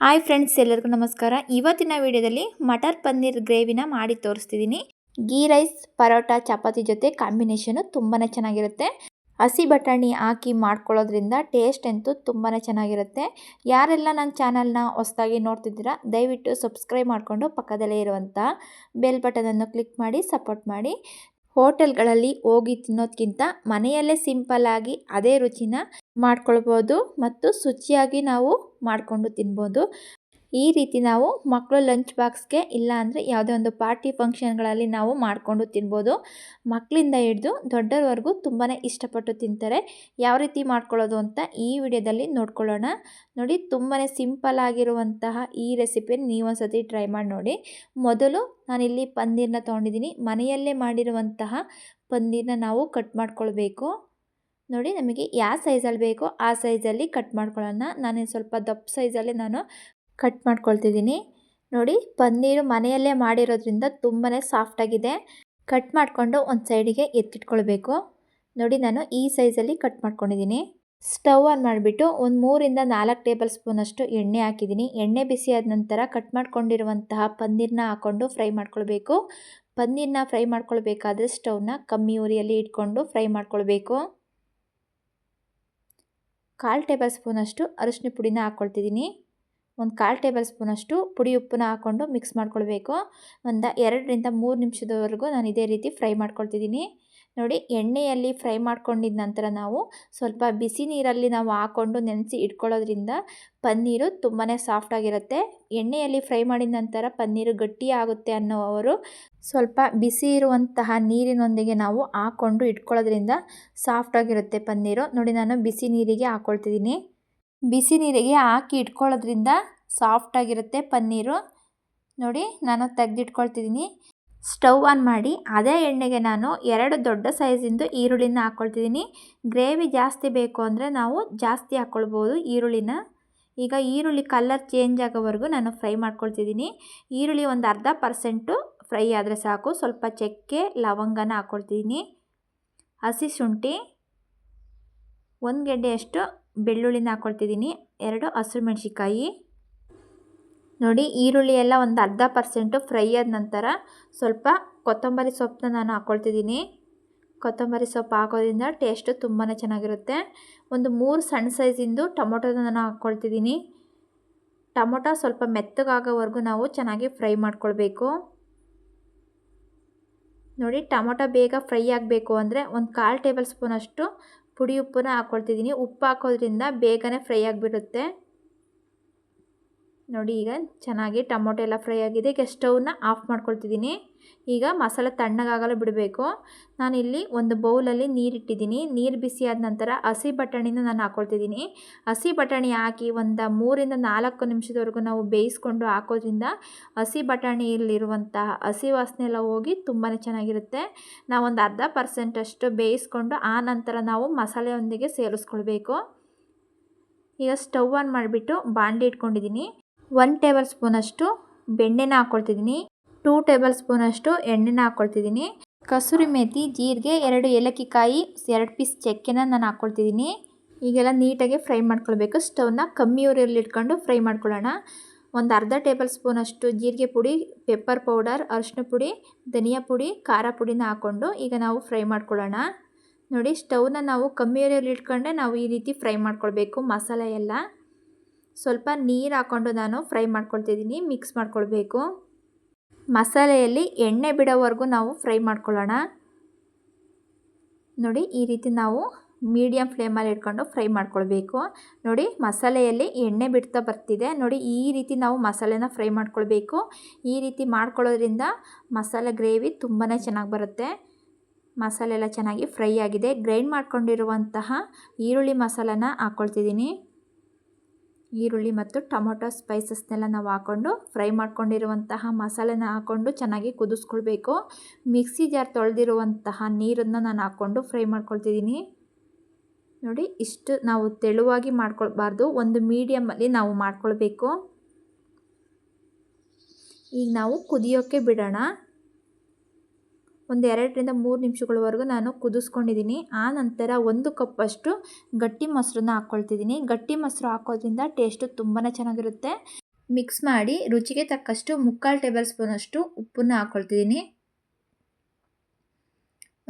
Hi friends ಎಲ್ಲರಿಗೂ ನಮಸ್ಕಾರ. ಇವತ್ತಿನ ವಿಡಿಯೋದಲ್ಲಿ ಮಟರ್ ಪನ್ನೀರ್ ಗ್ರೇವಿನ ಮಾಡಿ ತೋರಿಸ್ತಿದ್ದೀನಿ ಗೀ ರೈಸ್ ಪರೋಟ, ಚಪಾತಿ ಜೊತೆ ಕಾಂಬಿನೇಷನು ತುಂಬಾ ಚೆನ್ನಾಗಿರುತ್ತೆ. ಹಸಿ ಬಟಾಣಿ ಹಾಕಿ ಮಾಡ್ಕೊಳ್ಳೋದ್ರಿಂದ ಟೇಸ್ಟ್ ಅಂತೂ ತುಂಬಾ ಚೆನ್ನಾಗಿರುತ್ತೆ. ಯಾರೆಲ್ಲ ನನ್ನ ಚಾನಲ್ನ ಹೊಸದಾಗಿ ನೋಡ್ತಿದ್ದೀರಾ, ದಯವಿಟ್ಟು ಸಬ್ಸ್ಕ್ರೈಬ್ ಮಾಡಿಕೊಂಡು ಪಕ್ಕದಲ್ಲೇ ಇರುವಂಥ ಬೆಲ್ ಬಟನನ್ನು ಕ್ಲಿಕ್ ಮಾಡಿ ಸಪೋರ್ಟ್ ಮಾಡಿ. ಹೋಟೆಲ್ಗಳಲ್ಲಿ ಹೋಗಿ ತಿನ್ನೋದಕ್ಕಿಂತ ಮನೆಯಲ್ಲೇ ಸಿಂಪಲ್ಲಾಗಿ ಅದೇ ರುಚಿನ ಮಾಡ್ಕೊಳ್ಬೋದು ಮತ್ತು ಶುಚಿಯಾಗಿ ನಾವು ಮಾಡಿಕೊಂಡು ತಿನ್ಬೋದು. ಈ ರೀತಿ ನಾವು ಮಕ್ಕಳು ಲಂಚ್ ಬಾಕ್ಸ್ಗೆ ಇಲ್ಲ ಅಂದರೆ ಯಾವುದೇ ಒಂದು ಪಾರ್ಟಿ ಫಂಕ್ಷನ್ಗಳಲ್ಲಿ ನಾವು ಮಾಡಿಕೊಂಡು ತಿನ್ಬೋದು. ಮಕ್ಕಳಿಂದ ಹಿಡಿದು ದೊಡ್ಡರವರೆಗೂ ತುಂಬಾ ಇಷ್ಟಪಟ್ಟು ತಿಂತಾರೆ. ಯಾವ ರೀತಿ ಮಾಡ್ಕೊಳ್ಳೋದು ಅಂತ ಈ ವಿಡಿಯೋದಲ್ಲಿ ನೋಡ್ಕೊಳ್ಳೋಣ. ನೋಡಿ ತುಂಬಾ ಸಿಂಪಲ್ ಆಗಿರುವಂತಹ ಈ ರೆಸಿಪಿಯನ್ನು ನೀವು ಸತಿ ಟ್ರೈ ಮಾಡಿ ನೋಡಿ. ಮೊದಲು ನಾನಿಲ್ಲಿ ಪನ್ನೀರನ್ನ ತೊಗೊಂಡಿದ್ದೀನಿ. ಮನೆಯಲ್ಲೇ ಮಾಡಿರುವಂತಹ ಪನ್ನೀರನ್ನ ನಾವು ಕಟ್ ಮಾಡ್ಕೊಳ್ಬೇಕು. ನೋಡಿ ನಮಗೆ ಯಾವ ಸೈಜಲ್ಲಿ ಬೇಕೋ ಆ ಸೈಜಲ್ಲಿ ಕಟ್ ಮಾಡ್ಕೊಳ್ಳೋಣ. ನಾನು ಸ್ವಲ್ಪ ದಪ್ಪ ಸೈಜಲ್ಲಿ ನಾನು ಕಟ್ ಮಾಡ್ಕೊಳ್ತಿದ್ದೀನಿ. ನೋಡಿ ಪನ್ನೀರು ಮನೆಯಲ್ಲೇ ಮಾಡಿರೋದ್ರಿಂದ ತುಂಬಾ ಸಾಫ್ಟಾಗಿದೆ. ಕಟ್ ಮಾಡಿಕೊಂಡು ಒಂದು ಸೈಡಿಗೆ ಎತ್ತಿಟ್ಕೊಳ್ಬೇಕು. ನೋಡಿ ನಾನು ಈ ಸೈಜಲ್ಲಿ ಕಟ್ ಮಾಡ್ಕೊಂಡಿದ್ದೀನಿ. ಸ್ಟವ್ ಆನ್ ಮಾಡಿಬಿಟ್ಟು ಒಂದು ಮೂರಿಂದ ನಾಲ್ಕು ಟೇಬಲ್ ಸ್ಪೂನಷ್ಟು ಎಣ್ಣೆ ಹಾಕಿದ್ದೀನಿ. ಎಣ್ಣೆ ಬಿಸಿ ಆದ ನಂತರ ಕಟ್ ಮಾಡ್ಕೊಂಡಿರುವಂತಹ ಪನ್ನೀರನ್ನ ಹಾಕ್ಕೊಂಡು ಫ್ರೈ ಮಾಡ್ಕೊಳ್ಬೇಕು. ಪನ್ನೀರನ್ನ ಫ್ರೈ ಮಾಡ್ಕೊಳ್ಬೇಕಾದ್ರೆ ಸ್ಟವ್ನ ಕಮ್ಮಿ ಉರಿಯಲ್ಲಿ ಇಟ್ಕೊಂಡು ಫ್ರೈ ಮಾಡ್ಕೊಳ್ಬೇಕು. ಕಾಲು ಟೇಬಲ್ ಸ್ಪೂನಷ್ಟು ಅರಿಶಿನ ಪುಡಿನ ಹಾಕ್ಕೊಳ್ತಿದ್ದೀನಿ. ಒಂದು ಕಾಲು ಟೇಬಲ್ ಸ್ಪೂನಷ್ಟು ಪುಡಿ ಉಪ್ಪನ್ನ ಹಾಕ್ಕೊಂಡು ಮಿಕ್ಸ್ ಮಾಡ್ಕೊಳ್ಬೇಕು. ಒಂದು ಎರಡರಿಂದ ಮೂರು ನಿಮಿಷದವರೆಗೂ ನಾನು ಇದೇ ರೀತಿ ಫ್ರೈ ಮಾಡ್ಕೊಳ್ತಿದ್ದೀನಿ. ನೋಡಿ, ಎಣ್ಣೆಯಲ್ಲಿ ಫ್ರೈ ಮಾಡ್ಕೊಂಡಿದ ನಂತರ ನಾವು ಸ್ವಲ್ಪ ಬಿಸಿ ನೀರಲ್ಲಿ ನಾವು ಹಾಕ್ಕೊಂಡು ನೆನೆಸಿ ಇಟ್ಕೊಳ್ಳೋದ್ರಿಂದ ಪನ್ನೀರು ತುಂಬಾ ಸಾಫ್ಟಾಗಿರುತ್ತೆ ಎಣ್ಣೆಯಲ್ಲಿ ಫ್ರೈ ಮಾಡಿದ ನಂತರ ಪನ್ನೀರು ಗಟ್ಟಿ ಆಗುತ್ತೆ ಅನ್ನೋವರು ಸ್ವಲ್ಪ ಬಿಸಿ ಇರುವಂತಹ ನೀರಿನೊಂದಿಗೆ ನಾವು ಹಾಕ್ಕೊಂಡು ಇಟ್ಕೊಳ್ಳೋದ್ರಿಂದ ಸಾಫ್ಟಾಗಿರುತ್ತೆ ಪನ್ನೀರು. ನೋಡಿ, ನಾನು ಬಿಸಿ ನೀರಿಗೆ ಹಾಕ್ಕೊಳ್ತಿದ್ದೀನಿ ಬಿಸಿ ನೀರಿಗೆ ಹಾಕಿ ಇಟ್ಕೊಳ್ಳೋದ್ರಿಂದ ಸಾಫ್ಟಾಗಿರುತ್ತೆ ಪನ್ನೀರು. ನೋಡಿ, ನಾನು ತೆಗೆದಿಟ್ಕೊಳ್ತಿದ್ದೀನಿ. ಸ್ಟವ್ ಆನ್ ಮಾಡಿ, ಅದೇ ಎಣ್ಣೆಗೆ ನಾನು ಎರಡು ದೊಡ್ಡ ಸೈಜಿಂದು ಈರುಳ್ಳಿನ ಹಾಕ್ಕೊಳ್ತಿದ್ದೀನಿ. ಗ್ರೇವಿ ಜಾಸ್ತಿ ಬೇಕು ಅಂದರೆ ನಾವು ಜಾಸ್ತಿ ಹಾಕ್ಕೊಳ್ಬೋದು ಈರುಳ್ಳಿನ. ಈಗ ಈರುಳ್ಳಿ ಕಲರ್ ಚೇಂಜ್ ಆಗೋವರೆಗೂ ನಾನು ಫ್ರೈ ಮಾಡ್ಕೊಳ್ತಿದ್ದೀನಿ. ಈರುಳ್ಳಿ ಒಂದು ಅರ್ಧ ಪರ್ಸೆಂಟು ಫ್ರೈ ಆದರೆ ಸಾಕು. ಸ್ವಲ್ಪ ಚಕ್ಕೆ, ಲವಂಗನ ಹಾಕ್ಕೊಳ್ತಿದ್ದೀನಿ. ಹಸಿ ಶುಂಠಿ, ಒಂದು ಗೆಡ್ಡೆಯಷ್ಟು ಬೆಳ್ಳುಳ್ಳಿನ ಹಾಕ್ಕೊಳ್ತಿದ್ದೀನಿ ಎರಡು ಹಸಿರು ಮೆಣಸಿಕಾಯಿ ನೋಡಿ, ಈರುಳ್ಳಿ ಎಲ್ಲ ಒಂದು ಅರ್ಧ ಪರ್ಸೆಂಟು ಫ್ರೈ ಆದ ನಂತರ ಸ್ವಲ್ಪ ಕೊತ್ತಂಬರಿ ಸೊಪ್ಪನ್ನ ನಾನು ಹಾಕ್ಕೊಳ್ತಿದ್ದೀನಿ ಕೊತ್ತಂಬರಿ ಸೊಪ್ಪು ಹಾಕೋದ್ರಿಂದ ಟೇಸ್ಟು ತುಂಬಾ ಚೆನ್ನಾಗಿರುತ್ತೆ. ಒಂದು ಮೂರು ಸಣ್ಣ ಸೈಜಿಂದು ಟೊಮೊಟೊನ ನಾನು ಹಾಕ್ಕೊಳ್ತಿದ್ದೀನಿ ಟೊಮೊಟೊ ಸ್ವಲ್ಪ ಮೆತ್ತಗಾಗೋವರೆಗೂ ನಾವು ಚೆನ್ನಾಗಿ ಫ್ರೈ ಮಾಡ್ಕೊಳ್ಬೇಕು. ನೋಡಿ, ಟೊಮೊಟೊ ಬೇಗ ಫ್ರೈ ಆಗಬೇಕು ಅಂದರೆ ಒಂದು ಕಾಲು ಟೇಬಲ್ ಸ್ಪೂನಷ್ಟು ಪುಡಿ ಉಪ್ಪನ್ನ ಹಾಕ್ಕೊಳ್ತಿದ್ದೀನಿ ಉಪ್ಪು ಹಾಕೋದ್ರಿಂದ ಬೇಗನೆ ಫ್ರೈ ಆಗಿಬಿಡುತ್ತೆ. ನೋಡಿ ಈಗ ಚೆನ್ನಾಗಿ ಟೊಮೊಟೊ ಎಲ್ಲ ಫ್ರೈ ಆಗಿದೆ. ಈಗ ಸ್ಟವ್ನ ಆಫ್ ಮಾಡ್ಕೊಳ್ತಿದ್ದೀನಿ. ಈಗ ಮಸಾಲೆ ತಣ್ಣಗಾಗಲು ಬಿಡಬೇಕು. ನಾನಿಲ್ಲಿ ಒಂದು ಬೌಲಲ್ಲಿ ನೀರಿಟ್ಟಿದ್ದೀನಿ ನೀರು ಬಿಸಿ ಆದ ನಂತರ ಹಸಿ ಬಟಾಣಿನ ನಾನು ಹಾಕ್ಕೊಳ್ತಿದ್ದೀನಿ ಹಸಿ ಬಟಾಣಿ ಹಾಕಿ ಒಂದು ಮೂರಿಂದ ನಾಲ್ಕು ನಿಮಿಷದವರೆಗೂ ನಾವು ಬೇಯಿಸ್ಕೊಂಡು ಹಾಕೋದ್ರಿಂದ ಹಸಿ ಬಟಾಣಿಯಲ್ಲಿರುವಂತಹ ಹಸಿ ವಾಸನೆ ಎಲ್ಲ ಹೋಗಿ ತುಂಬಾ ಚೆನ್ನಾಗಿರುತ್ತೆ. ನಾವೊಂದು ಅರ್ಧ ಪರ್ಸೆಂಟಷ್ಟು ಬೇಯಿಸ್ಕೊಂಡು ಆ ನಂತರ ನಾವು ಮಸಾಲೆಯೊಂದಿಗೆ ಸೇರಿಸ್ಕೊಳ್ಬೇಕು. ಈಗ ಸ್ಟವ್ ಆನ್ ಮಾಡಿಬಿಟ್ಟು ಬಾಣಲಿ ಇಟ್ಕೊಂಡಿದ್ದೀನಿ. ಒನ್ ಟೇಬಲ್ ಸ್ಪೂನಷ್ಟು ಬೆಣ್ಣೆನ ಹಾಕ್ಕೊಳ್ತಿದ್ದೀನಿ ಟೂ ಟೇಬಲ್ ಸ್ಪೂನಷ್ಟು ಎಣ್ಣೆನ ಹಾಕ್ಕೊಳ್ತಿದ್ದೀನಿ ಕಸೂರಿ ಮೇಥಿ ಜೀರಿಗೆ, ಎರಡು ಏಲಕ್ಕಿ ಕಾಯಿ ಎರಡು ಪೀಸ್ ಚಕ್ಕೆನ ನಾನು ಹಾಕ್ಕೊಳ್ತಿದ್ದೀನಿ ಈಗೆಲ್ಲ ನೀಟಾಗಿ ಫ್ರೈ ಮಾಡ್ಕೊಳ್ಬೇಕು. ಸ್ಟವ್ನ ಕಮ್ಮಿ ಉರಿಯಲ್ಲಿ ಇಟ್ಕೊಂಡು ಫ್ರೈ ಮಾಡ್ಕೊಳ್ಳೋಣ. ಒಂದು ಅರ್ಧ ಟೇಬಲ್ ಸ್ಪೂನಷ್ಟು ಜೀರಿಗೆ ಪುಡಿ ಪೆಪ್ಪರ್ ಪೌಡರ್ ಅರಿಶಿನ ಪುಡಿ, ಧನಿಯಾ ಪುಡಿ, ಖಾರ ಪುಡಿನ ಹಾಕ್ಕೊಂಡು ಈಗ ನಾವು ಫ್ರೈ ಮಾಡ್ಕೊಳ್ಳೋಣ. ನೋಡಿ, ಸ್ಟವ್ನ ನಾವು ಕಮ್ಮಿ ಉರಿಯಲ್ಲಿ ಇಟ್ಕೊಂಡೆ ನಾವು ಈ ರೀತಿ ಫ್ರೈ ಮಾಡ್ಕೊಳ್ಬೇಕು ಮಸಾಲೆ ಎಲ್ಲ. ಸ್ವಲ್ಪ ನೀರು ಹಾಕ್ಕೊಂಡು ನಾನು ಫ್ರೈ ಮಾಡ್ಕೊಳ್ತಿದ್ದೀನಿ, ಮಿಕ್ಸ್ ಮಾಡ್ಕೊಳ್ಬೇಕು. ಮಸಾಲೆಯಲ್ಲಿ ಎಣ್ಣೆ ಬಿಡೋವರೆಗೂ ನಾವು ಫ್ರೈ ಮಾಡ್ಕೊಳ್ಳೋಣ. ನೋಡಿ, ಈ ರೀತಿ ನಾವು ಮೀಡಿಯಮ್ ಫ್ಲೇಮಲ್ಲಿ ಇಟ್ಕೊಂಡು ಫ್ರೈ ಮಾಡ್ಕೊಳ್ಬೇಕು. ನೋಡಿ, ಮಸಾಲೆಯಲ್ಲಿ ಎಣ್ಣೆ ಬಿಡ್ತಾ ಬರ್ತಿದೆ. ನೋಡಿ, ಈ ರೀತಿ ನಾವು ಮಸಾಲೆನ ಫ್ರೈ ಮಾಡ್ಕೊಳ್ಬೇಕು. ಈ ರೀತಿ ಮಾಡ್ಕೊಳ್ಳೋದ್ರಿಂದ ಮಸಾಲೆ ಗ್ರೇವಿ ತುಂಬಾ ಚೆನ್ನಾಗಿ ಬರುತ್ತೆ. ಮಸಾಲೆ ಎಲ್ಲ ಚೆನ್ನಾಗಿ ಫ್ರೈ ಆಗಿದೆ. ಗ್ರೈಂಡ್ ಮಾಡ್ಕೊಂಡಿರುವಂತಹ ಈರುಳ್ಳಿ ಮಸಾಲನ ಹಾಕ್ಕೊಳ್ತಿದ್ದೀನಿ ಈರುಳ್ಳಿ ಮತ್ತು ಟೊಮೊಟೊ ಸ್ಪೈಸಸ್ನೆಲ್ಲ ನಾವು ಹಾಕ್ಕೊಂಡು ಫ್ರೈ ಮಾಡ್ಕೊಂಡಿರುವಂತಹ ಮಸಾಲೆನ ಹಾಕ್ಕೊಂಡು ಚೆನ್ನಾಗಿ ಕುದಿಸ್ಕೊಳ್ಬೇಕು. ಮಿಕ್ಸಿ ಜಾರ್ ತೊಳೆದಿರುವಂತಹ ನೀರನ್ನು ನಾನು ಹಾಕ್ಕೊಂಡು ಫ್ರೈ ಮಾಡ್ಕೊಳ್ತಿದ್ದೀನಿ. ನೋಡಿ, ಇಷ್ಟು ನಾವು ತೆಳುವಾಗಿ ಮಾಡ್ಕೊಳ್ಬಾರ್ದು. ಒಂದು ಮೀಡಿಯಮಲ್ಲಿ ನಾವು ಮಾಡ್ಕೊಳ್ಬೇಕು. ಈಗ ನಾವು ಕುದಿಯೋಕ್ಕೆ ಬಿಡೋಣ. ಒಂದು ಎರಡರಿಂದ ಮೂರು ನಿಮಿಷಗಳವರೆಗೂ ನಾನು ಕುದಿಸ್ಕೊಂಡಿದ್ದೀನಿ. ಆ ನಂತರ ಒಂದು ಕಪ್ಪಷ್ಟು ಗಟ್ಟಿ ಮೊಸರನ್ನ ಹಾಕ್ಕೊಳ್ತಿದ್ದೀನಿ ಗಟ್ಟಿ ಮೊಸರು ಹಾಕೋದ್ರಿಂದ ಟೇಸ್ಟು ತುಂಬಾ ಚೆನ್ನಾಗಿರುತ್ತೆ. ಮಿಕ್ಸ್ ಮಾಡಿ ರುಚಿಗೆ ತಕ್ಕಷ್ಟು ಮುಕ್ಕಾಲು ಟೇಬಲ್ ಸ್ಪೂನಷ್ಟು ಉಪ್ಪನ್ನು ಹಾಕ್ಕೊಳ್ತಿದ್ದೀನಿ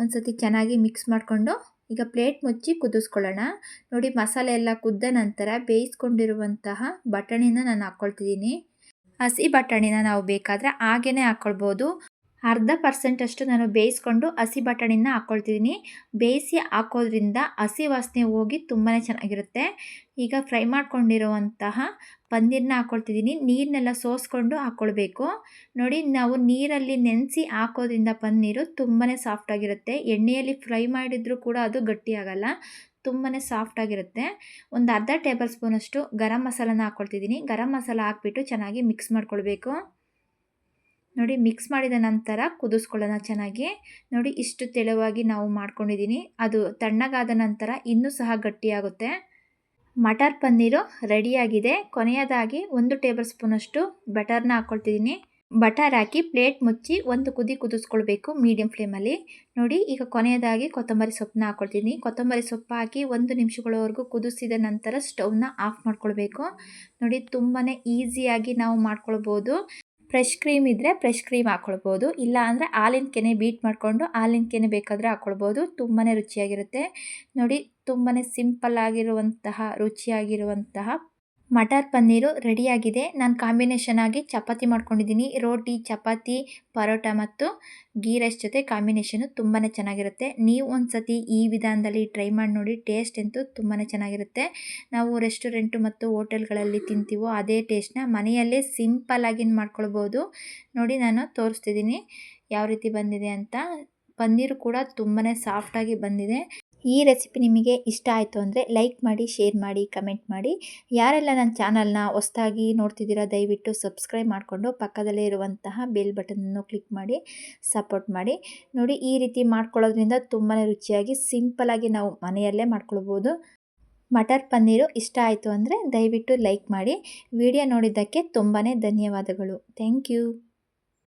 ಒಂದು ಸತಿ ಚೆನ್ನಾಗಿ ಮಿಕ್ಸ್ ಮಾಡಿಕೊಂಡು ಈಗ ಪ್ಲೇಟ್ ಮುಚ್ಚಿ ಕುದಿಸ್ಕೊಳ್ಳೋಣ. ನೋಡಿ ಮಸಾಲೆ ಎಲ್ಲ ಕುದ್ದ ನಂತರ ಬೇಯಿಸ್ಕೊಂಡಿರುವಂತಹ ಬಟಾಣಿನ ನಾನು ಹಾಕ್ಕೊಳ್ತಿದ್ದೀನಿ ಹಸಿ ಬಟಾಣಿನ ನಾವು ಬೇಕಾದರೆ ಹಾಗೇ ಹಾಕ್ಕೊಳ್ಬೋದು ಅರ್ಧ ಪರ್ಸೆಂಟಷ್ಟು ನಾನು ಬೇಯಿಸ್ಕೊಂಡು ಹಸಿ ಬಟಾಣಿನ ಹಾಕ್ಕೊಳ್ತಿದ್ದೀನಿ ಬೇಯಿಸಿ ಹಾಕೋದ್ರಿಂದ ಹಸಿ ವಾಸನೆ ಹೋಗಿ ತುಂಬಾ ಚೆನ್ನಾಗಿರುತ್ತೆ. ಈಗ ಫ್ರೈ ಮಾಡ್ಕೊಂಡಿರುವಂತಹ ಪನ್ನೀರನ್ನ ಹಾಕ್ಕೊಳ್ತಿದ್ದೀನಿ ನೀರನ್ನೆಲ್ಲ ಸೋಸ್ಕೊಂಡು ಹಾಕ್ಕೊಳ್ಬೇಕು ನೋಡಿ, ನಾವು ನೀರಲ್ಲಿ ನೆನೆಸಿ ಹಾಕೋದ್ರಿಂದ ಪನ್ನೀರು ತುಂಬಾ ಸಾಫ್ಟಾಗಿರುತ್ತೆ ಎಣ್ಣೆಯಲ್ಲಿ ಫ್ರೈ ಮಾಡಿದರೂ ಕೂಡ ಅದು ಗಟ್ಟಿಯಾಗಲ್ಲ ತುಂಬಾ ಸಾಫ್ಟಾಗಿರುತ್ತೆ ಒಂದು ಅರ್ಧ ಟೇಬಲ್ ಸ್ಪೂನಷ್ಟು ಗರಂ ಮಸಾಲನ ಹಾಕ್ಕೊಳ್ತಿದ್ದೀನಿ ಗರಂ ಮಸಾಲ ಹಾಕ್ಬಿಟ್ಟು ಚೆನ್ನಾಗಿ ಮಿಕ್ಸ್ ಮಾಡ್ಕೊಳ್ಬೇಕು. ನೋಡಿ ಮಿಕ್ಸ್ ಮಾಡಿದ ನಂತರ ಕುದಿಸ್ಕೊಳ್ಳೋಣ ಚೆನ್ನಾಗಿ. ನೋಡಿ ಇಷ್ಟು ತೆಳುವಾಗಿ ನಾವು ಮಾಡ್ಕೊಂಡಿದ್ದೀನಿ ಅದು ತಣ್ಣಗಾದ ನಂತರ ಇನ್ನೂ ಸಹ ಗಟ್ಟಿಯಾಗುತ್ತೆ. ಮಟರ್ ಪನ್ನೀರು ರೆಡಿಯಾಗಿದೆ. ಕೊನೆಯದಾಗಿ ಒಂದು ಟೇಬಲ್ ಸ್ಪೂನಷ್ಟು ಬಟರ್ನ ಹಾಕ್ಕೊಳ್ತಿದ್ದೀನಿ ಬಟರ್ ಹಾಕಿ ಪ್ಲೇಟ್ ಮುಚ್ಚಿ ಒಂದು ಕುದಿ ಕುದಿಸ್ಕೊಳ್ಬೇಕು ಮೀಡಿಯಂ ಫ್ಲೇಮಲ್ಲಿ. ನೋಡಿ ಈಗ ಕೊನೆಯದಾಗಿ ಕೊತ್ತಂಬರಿ ಸೊಪ್ಪನ್ನ ಹಾಕ್ಕೊಳ್ತೀನಿ ಕೊತ್ತಂಬರಿ ಸೊಪ್ಪು ಹಾಕಿ ಒಂದು ನಿಮಿಷಗಳವರೆಗೂ ಕುದಿಸಿದ ನಂತರ ಸ್ಟವ್ನ ಆಫ್ ಮಾಡ್ಕೊಳ್ಬೇಕು. ನೋಡಿ ತುಂಬಾ ಈಸಿಯಾಗಿ ನಾವು ಮಾಡ್ಕೊಳ್ಬೋದು. ಫ್ರೆಶ್ ಕ್ರೀಮ್ ಇದ್ದರೆ ಫ್ರೆಶ್ ಕ್ರೀಮ್ ಹಾಕ್ಕೊಳ್ಬೋದು ಇಲ್ಲ ಅಂದರೆ ಹಾಲಿನ ಕೆನೆ ಬೀಟ್ ಮಾಡಿಕೊಂಡು ಹಾಲಿನ ಕೆನೆ ಬೇಕಾದರೆ ಹಾಕ್ಕೊಳ್ಬೋದು ತುಂಬಾ ರುಚಿಯಾಗಿರುತ್ತೆ. ನೋಡಿ ತುಂಬಾ ಸಿಂಪಲ್ ಆಗಿರುವಂತಹ, ರುಚಿಯಾಗಿರುವಂತಹ ಮಟರ್ ಪನ್ನೀರು ರೆಡಿಯಾಗಿದೆ. ನಾನು ಕಾಂಬಿನೇಷನ್ ಆಗಿ ಚಪಾತಿ ಮಾಡ್ಕೊಂಡಿದ್ದೀನಿ. ರೋಟಿ, ಚಪಾತಿ, ಪರೋಟ ಮತ್ತು ಗೀ ರೈಸ್ ಜೊತೆ ಕಾಂಬಿನೇಷನು ತುಂಬಾ ಚೆನ್ನಾಗಿರುತ್ತೆ. ನೀವು ಒಂದು ಸತಿ ಈ ವಿಧಾನದಲ್ಲಿ ಟ್ರೈ ಮಾಡಿ ನೋಡಿ ಟೇಸ್ಟ್ ಅಂತೂ ತುಂಬಾ ಚೆನ್ನಾಗಿರುತ್ತೆ. ನಾವು ರೆಸ್ಟೋರೆಂಟು ಮತ್ತು ಹೋಟೆಲ್ಗಳಲ್ಲಿ ತಿಂತೀವೋ ಅದೇ ಟೇಸ್ಟ್ನ ಮನೆಯಲ್ಲೇ ಸಿಂಪಲ್ಲಾಗಿ ಮಾಡ್ಕೊಳ್ಬೋದು. ನೋಡಿ, ನಾನು ತೋರಿಸ್ತಿದ್ದೀನಿ ಯಾವ ರೀತಿ ಬಂದಿದೆ ಅಂತ. ಪನ್ನೀರು ಕೂಡ ತುಂಬಾ ಸಾಫ್ಟಾಗಿ ಬಂದಿದೆ. ಈ ರೆಸಿಪಿ ನಿಮಗೆ ಇಷ್ಟ ಆಯಿತು ಅಂದರೆ ಲೈಕ್ ಮಾಡಿ ಶೇರ್ ಮಾಡಿ ಕಮೆಂಟ್ ಮಾಡಿ. ಯಾರೆಲ್ಲ ನನ್ನ ಚಾನಲ್ನ ಹೊಸ್ದಾಗಿ ನೋಡ್ತಿದ್ದೀರಾ, ದಯವಿಟ್ಟು ಸಬ್ಸ್ಕ್ರೈಬ್ ಮಾಡಿಕೊಂಡು ಪಕ್ಕದಲ್ಲೇ ಇರುವಂತಹ ಬೆಲ್ ಬಟನನ್ನು ಕ್ಲಿಕ್ ಮಾಡಿ ಸಪೋರ್ಟ್ ಮಾಡಿ. ನೋಡಿ, ಈ ರೀತಿ ಮಾಡ್ಕೊಳ್ಳೋದ್ರಿಂದ ತುಂಬಾ ರುಚಿಯಾಗಿ ಸಿಂಪಲಾಗಿ ನಾವು ಮನೆಯಲ್ಲೇ ಮಾಡ್ಕೊಳ್ಬೋದು. ಮಟರ್ ಪನ್ನೀರು ಇಷ್ಟ ಆಯಿತು ಅಂದರೆ ದಯವಿಟ್ಟು ಲೈಕ್ ಮಾಡಿ. ವಿಡಿಯೋ ನೋಡಿದ್ದಕ್ಕೆ ತುಂಬಾ ಧನ್ಯವಾದಗಳು. Thank you